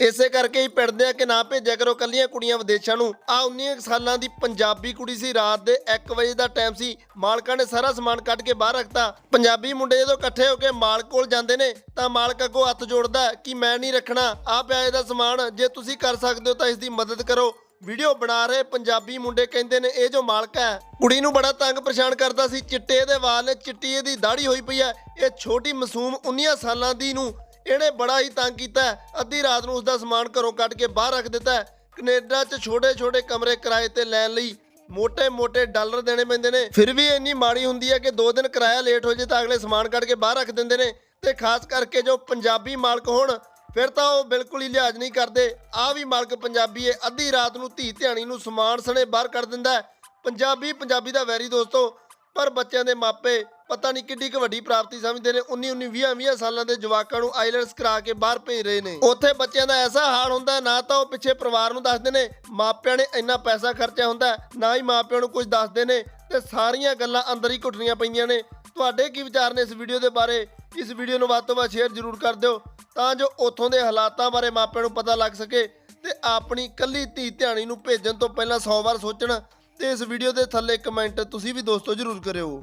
ਇਸੇ ਕਰਕੇ ਹੀ ਪਿੰਡਦੇ ਆ ਕਿ ਨਾ ਭੇਜਿਆ ਕਰੋ ਕੱਲੀਆਂ ਕੁੜੀਆਂ ਵਿਦੇਸ਼ਾਂ ਨੂੰ। ਆ 19 ਸਾਲਾਂ ਦੀ ਪੰਜਾਬੀ ਕੁੜੀ ਸੀ। ਰਾਤ ਦੇ 1 ਵਜੇ ਦਾ ਟਾਈਮ ਸੀ। ਮਾਲਕਾਂ ਨੇ ਸਾਰਾ ਸਮਾਨ ਕੱਢ ਕੇ ਬਾਹਰ ਰੱਖਤਾ। ਪੰਜਾਬੀ ਮੁੰਡੇ ਜਦੋਂ ਇਕੱਠੇ ਹੋ ਕੇ ਮਾਲਕ ਕੋਲ ਜਾਂਦੇ ਨੇ, ਤਾਂ ਮਾਲਕ ਅੱਗੋਂ ਹੱਥ ਜੋੜਦਾ ਕਿ ਮੈਂ ਨਹੀਂ ਰੱਖਣਾ। ਆ ਪਿਆ ਇਹਦਾ ਸਮਾਨ ਜੇ ਤੁਸੀਂ ਕਰ ਸਕਦੇ ਹੋ ਤਾਂ ਇਸ ਦੀ ਮਦਦ ਕਰੋ। ਵੀਡੀਓ ਬਣਾ ਰਹੇ ਪੰਜਾਬੀ ਮੁੰਡੇ ਕਹਿੰਦੇ ਨੇ, ਇਹ ਜੋ ਮਾਲਕ ਹੈ। ਕੁੜੀ ਨੂੰ ਬੜਾ ਤੰਗ ਪਰੇਸ਼ਾਨ ਕਰਦਾ ਸੀ। ਚਿੱਟੇ ਦੇ ਵਾਲ ਨੇ ਚਿੱਟੀ ਇਹਦੀ ਦਾੜੀ ਹੋਈ ਪਈ ਹੈ। ਇਹ ਛੋਟੀ ਮਾਸੂਮ 19 ਸਾਲਾਂ ਦੀ ਨੂੰ ਇਹਨੇ ਬੜਾ ਹੀ ਤੰਗ ਕੀਤਾ ਅੱਧੀ ਰਾਤ ਨੂੰ ਉਸ ਦਾ ਸਮਾਨ ਘਰੋਂ ਕੱਢ ਕੇ ਬਾਹਰ ਰੱਖ ਦਿੱਤਾ ਕੈਨੇਡਾ 'ਚ ਛੋਟੇ-ਛੋਟੇ ਕਮਰੇ ਕਿਰਾਏ ਤੇ ਲੈਣ ਲਈ ਮੋٹے-ਮੋٹے ਡਾਲਰ ਦੇਣੇ ਪੈਂਦੇ ਨੇ। ਫਿਰ ਵੀ ਇੰਨੀ ਮਾੜੀ ਹੁੰਦੀ ਹੈ ਕਿ ਦੋ ਦਿਨ ਕਿਰਾਇਆ ਲੇਟ ਹੋ ਜੇ ਤਾਂ ਅਗਲੇ ਸਮਾਨ ਕੱਢ ਕੇ ਬਾਹਰ ਰੱਖ ਦਿੰਦੇ ਨੇ ਤੇ ਖਾਸ ਕਰਕੇ ਜੋ ਪੰਜਾਬੀ ਮਾਲਕ ਹੋਣ, ਫਿਰ ਤਾਂ ਉਹ ਬਿਲਕੁਲ ਹੀ ਲਿਹਾਜ਼ ਨਹੀਂ ਕਰਦੇ। ਆ ਵੀ ਮਾਲਕ ਪੰਜਾਬੀ ਏ ਅੱਧੀ ਰਾਤ ਨੂੰ ਧੀ ਧਿਆਣੀ ਨੂੰ ਸਮਾਨ ਸਣੇ ਬਾਹਰ ਕੱਢ ਦਿੰਦਾ ਪੰਜਾਬੀ ਪੰਜਾਬੀ ਦਾ ਵੈਰੀ ਦੋਸਤੋ, ਪਰ ਬੱਚਿਆਂ ਦੇ ਮਾਪੇ ਪਤਾ ਨਹੀਂ ਕਿੱਡੀ ਕੁ ਵੱਡੀ ਪ੍ਰਾਪਤੀ ਸਮਝਦੇ ਨੇ 19 19 20 20 ਸਾਲਾਂ ਦੇ ਜਵਾਕਾਂ ਨੂੰ ਆਈਲੈਂਡਸ ਕਰਾ ਕੇ ਬਾਹਰ ਭੇਜ ਰਹੇ ਨੇ। ਉੱਥੇ ਬੱਚਿਆਂ ਦਾ ਐਸਾ ਹਾਲ ਹੁੰਦਾ, ਨਾ ਤਾਂ ਉਹ ਪਿੱਛੇ ਪਰਿਵਾਰ ਨੂੰ ਦੱਸਦੇ ਨੇ, ਮਾਪਿਆਂ ਨੇ ਇੰਨਾ ਪੈਸਾ ਖਰਚਿਆ ਹੁੰਦਾ, ਨਾ ਹੀ ਮਾਪਿਆਂ ਨੂੰ ਕੁਝ ਦੱਸਦੇ ਨੇ ਤੇ ਸਾਰੀਆਂ ਗੱਲਾਂ ਅੰਦਰ ਹੀ ਘੁੱਟਣੀਆਂ ਪੈਂਦੀਆਂ ਨੇ। ਤੁਹਾਡੇ ਕੀ ਵਿਚਾਰ ਨੇ ਇਸ ਵੀਡੀਓ ਦੇ ਬਾਰੇ? ਇਸ ਵੀਡੀਓ ਨੂੰ ਵੱਧ ਤੋਂ ਵੱਧ ਸ਼ੇਅਰ ਜ਼ਰੂਰ ਕਰ ਦਿਓ, ਤਾਂ ਜੋ ਉੱਥੋਂ ਦੇ ਹਾਲਾਤਾਂ ਬਾਰੇ ਮਾਪਿਆਂ ਨੂੰ ਪਤਾ ਲੱਗ ਸਕੇ ਤੇ ਆਪਣੀ ਕੱਲੀ ਧੀ ਧਿਆਣੀ ਨੂੰ ਭੇਜਣ ਤੋਂ ਪਹਿਲਾਂ 100 ਵਾਰ ਸੋਚਣ ਤੇ ਇਸ ਵੀਡੀਓ ਦੇ ਥੱਲੇ ਕਮੈਂਟ ਤੁਸੀਂ ਵੀ ਦੋਸਤੋ ਜ਼ਰੂਰ ਕਰਿਓ।